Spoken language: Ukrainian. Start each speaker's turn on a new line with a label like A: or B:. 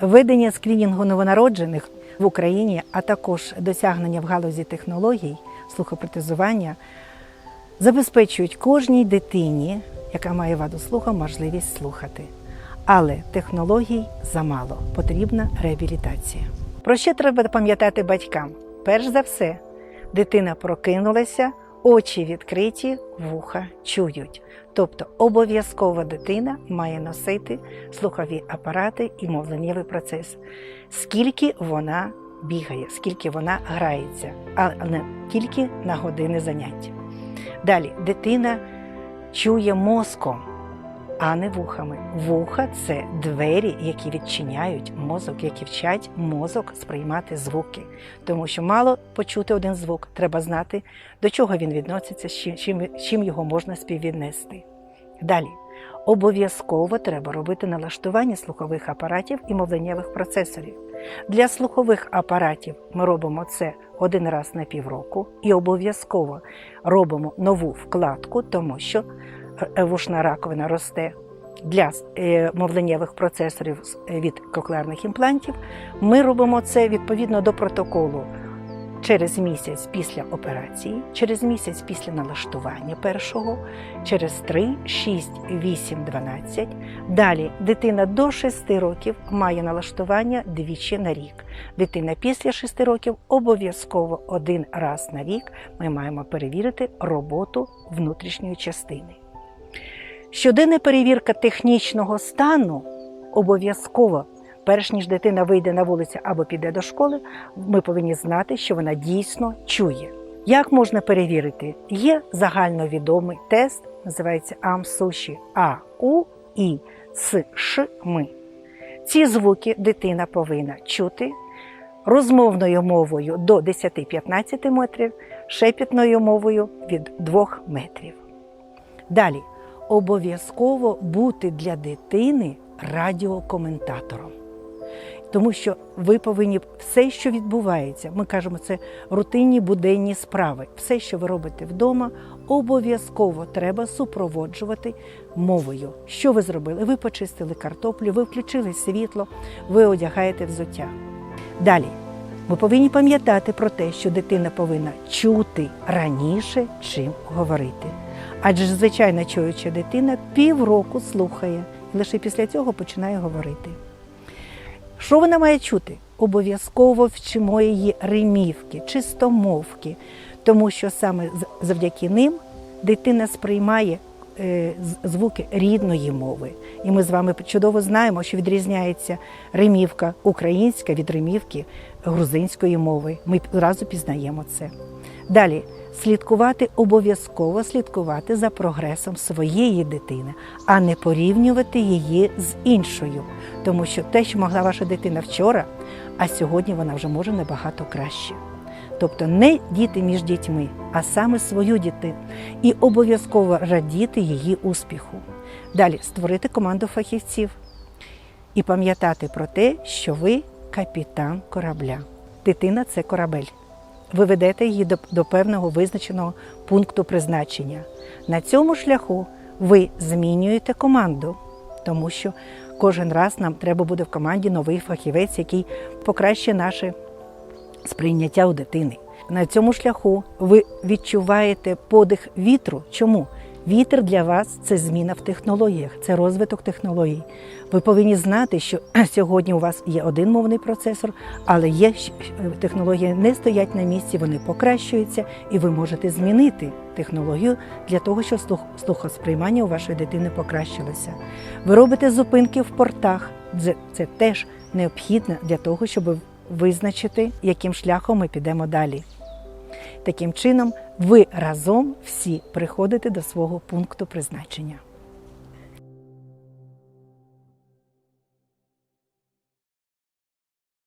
A: Ведення скрінінгу новонароджених в Україні, а також досягнення в галузі технологій слухопротезування забезпечують кожній дитині, яка має ваду слуху, можливість слухати. Але технологій замало, потрібна реабілітація. Про що треба пам'ятати батькам? Перш за все, дитина прокинулася, очі відкриті, вуха чують. Тобто обов'язково дитина має носити слухові апарати і мовленнєвий процес, скільки вона бігає, скільки вона грається, а не тільки на години занять. Далі дитина чує мозком, а не вухами. Вуха це двері, які відчиняють мозок, які вчать мозок сприймати звуки. Тому що мало почути один звук, треба знати, до чого він відноситься, чим- чим, його можна співвіднести. Далі. Обов'язково треба робити налаштування слухових апаратів і мовленнєвих процесорів. Для слухових апаратів ми робимо це один раз на півроку і обов'язково робимо нову вкладку, тому що вушна раковина росте. Для е, мовленнєвих процесорів е, від коклерних імплантів ми робимо це відповідно до протоколу через місяць після операції, через місяць після налаштування першого, через 3, 6, 8, 12. Далі дитина до 6 років має налаштування двічі на рік. Дитина після 6 років обов'язково один раз на рік ми маємо перевірити роботу внутрішньої частини. Щоденна перевірка технічного стану обов'язково, перш ніж дитина вийде на вулицю або піде до школи, ми повинні знати, що вона дійсно чує. Як можна перевірити? Є загальновідомий тест, називається АМ-СУШІ А, У, І, С, Ш, Ми. Ці звуки дитина повинна чути розмовною мовою до 10-15 метрів, шепітною мовою від 2 метрів. Далі обов'язково бути для дитини радіокоментатором. Тому що ви повинні все, що відбувається, ми кажемо, це рутинні буденні справи. Все, що ви робите вдома, обов'язково треба супроводжувати мовою. Що ви зробили? Ви почистили картоплю, ви включили світло, ви одягаєте взуття. Далі ми повинні пам'ятати про те, що дитина повинна чути раніше, чим говорити. Адже ж звичайно чуюча дитина півроку слухає і лише після цього починає говорити. Що вона має чути? Обов'язково вчимо її римівки, чистомовки, тому що саме завдяки ним дитина сприймає е, звуки рідної мови. І ми з вами чудово знаємо, що відрізняється римівка українська від римівки грузинської мови. Ми одразу пізнаємо це. Далі слідкувати обов'язково слідкувати за прогресом своєї дитини, а не порівнювати її з іншою. Тому що те, що могла ваша дитина вчора, а сьогодні вона вже може набагато краще. Тобто не діти між дітьми, а саме свою дитину. І обов'язково радіти її успіху. Далі створити команду фахівців і пам'ятати про те, що ви капітан корабля. Дитина це корабель. Ви ведете її до, до певного визначеного пункту призначення. На цьому шляху ви змінюєте команду, тому що кожен раз нам треба буде в команді новий фахівець, який покращить наше сприйняття у дитини. На цьому шляху ви відчуваєте подих вітру. Чому? Вітер для вас це зміна в технологіях, це розвиток технологій. Ви повинні знати, що сьогодні у вас є один мовний процесор, але є технології не стоять на місці, вони покращуються, і ви можете змінити технологію для того, щоб слухосприймання у вашої дитини покращилося. Ви робите зупинки в портах. Це, теж необхідно для того, щоб визначити, яким шляхом ми підемо далі. Таким чином, ви разом всі приходите до свого пункту призначення.